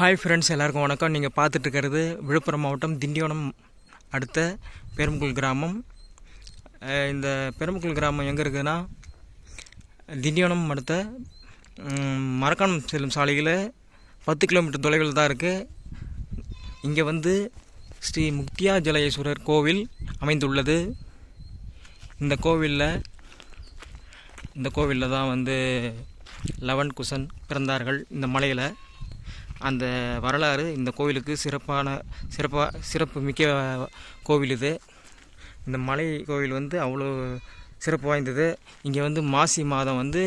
Hi friends எல்லாருக்கும் வணக்கம். நீங்கள் பார்த்துட்டு இருக்கிறது விழுப்புரம் மாவட்டம் திண்டிவனம் அடுத்த பெரும்புக்குள் கிராமம். இந்த பெரும்புக்குள் கிராமம் எங்கே இருக்குதுன்னா திண்டிவனம் அடுத்த மரக்காணம் செல்லும் சாலையில் பத்து கிலோமீட்டர் தொலைவில் தான் இருக்குது இங்கே வந்து ஸ்ரீ முக்தியா ஜலயேஸ்வரர் கோவில் அமைந்துள்ளது. இந்த கோவிலில் இந்த கோவிலில் தான் வந்து லவன் குசன் பிறந்தார்கள். இந்த மலையில் அந்த வரலாறு இந்த கோவிலுக்கு சிறப்பான சிறப்பாக சிறப்பு மிக்க கோவில் இது. இந்த மலை கோவில் வந்து அவ்வளோ சிறப்பு வாய்ந்தது. இங்கே வந்து மாசி மாதம் வந்து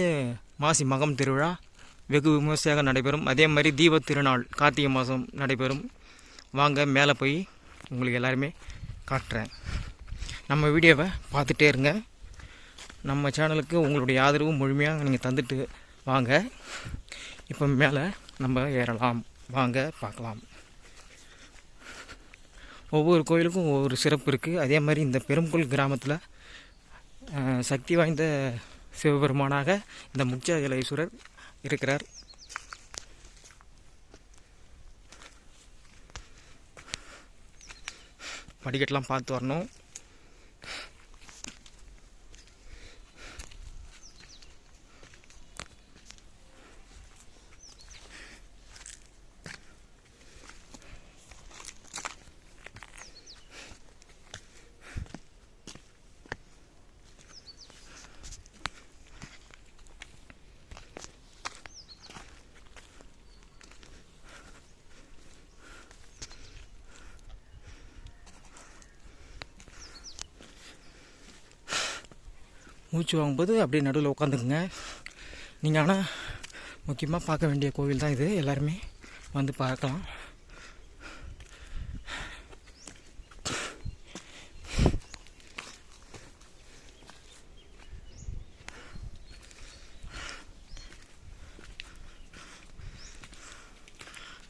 மாசி மகம் திருவிழா வெகு விமர்சையாக நடைபெறும். அதே மாதிரி தீப திருநாள் கார்த்திகை மாதம் நடைபெறும். வாங்க மேலே போய் உங்களுக்கு எல்லாருமே காட்டுறேன். நம்ம வீடியோவை பார்த்துட்டே இருங்க. நம்ம சேனலுக்கு உங்களுடைய ஆதரவு முழுமையாக நீங்கள் தந்துட்டு வாங்க. இப்போ மேலே நம்ம ஏறலாம். வாங்க பார்க்கலாம். ஒவ்வொரு கோயிலுக்கும் ஒவ்வொரு சிறப்பு இருக்குது அதே மாதிரி இந்த பெரும்கோள் கிராமத்தில் சக்தி வாய்ந்த சிவபெருமானாக இந்த முக்தியாஜலேஸ்வரர் இருக்கிறார். படிக்கட்டெலாம் பார்த்து வரணும். மூச்சு வாங்கும்போது அப்படியே நடுவில் உட்காந்துக்குங்க நீங்கள் ஆனால் முக்கியமாக பார்க்க வேண்டிய கோவில் தான் இது. எல்லாருமே வந்து பார்க்கலாம்.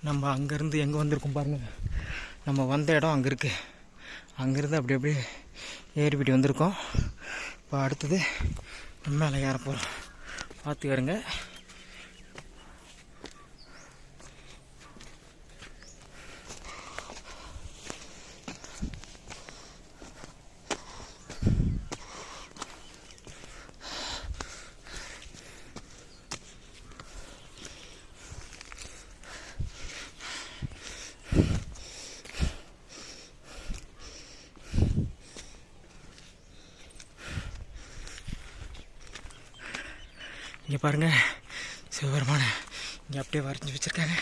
நம்ம அங்கேருந்து எங்கே வந்திருக்கோம் பாருங்கள் நம்ம வந்த இடம் அங்கே இருக்குது அங்கேருந்து அப்படி அப்படியே ஏறிப்பிட்டு வந்திருக்கோம். இப்போ அடுத்தது மேலே ஏற போகிறோம் பார்த்து இங்கே பாருங்கள் சிவபெருமான இங்கே அப்படியே வரைஞ்சி வச்சுருக்காங்க.